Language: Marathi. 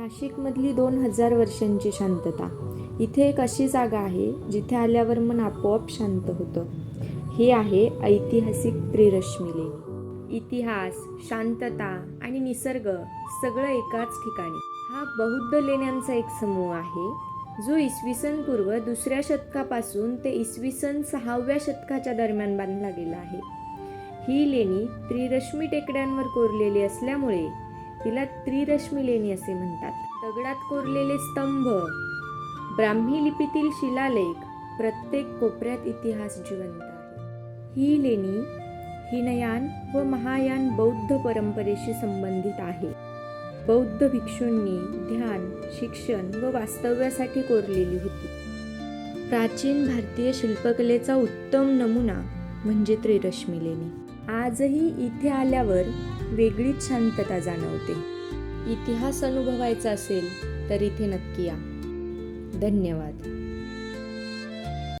नाशिकमधली दोन हजार वर्षांची शांतता. इथे एक अशी जागा आहे जिथे आल्यावर मन आपोआप शांत होतं. हे आहे ऐतिहासिक त्रिरश्मी लेणी इतिहास शांतता आणि निसर्ग सगळं एकाच ठिकाणी. हा बौद्ध लेण्यांचा एक समूह आहे जो इसवी सन पूर्व दुसऱ्या शतकापासून ते इसवी सन सहाव्या शतकाच्या दरम्यान बांधला गेला आहे. ही लेणी त्रिरश्मी टेकड्यांवर कोरलेली असल्यामुळे तिला त्रिरश्मी लेणी असे म्हणतात. दगडात कोरलेले स्तंभ ब्राह्मी लिपीतील शिलालेख प्रत्येक कोपऱ्यात इतिहास जिवंत आहे. ही लेणी हिनयान व महायान बौद्ध परंपरेशी संबंधित आहे. बौद्ध भिक्षूंनी ध्यान शिक्षण व वास्तव्यासाठी कोरलेली होती. प्राचीन भारतीय शिल्पकलेचा उत्तम नमुना म्हणजे त्रिरश्मी लेणी. आजही इथे आल्यावर वेगळीच शांतता जाणवते. इतिहास अनुभवायचा असेल तर इथे नक्की या. धन्यवाद.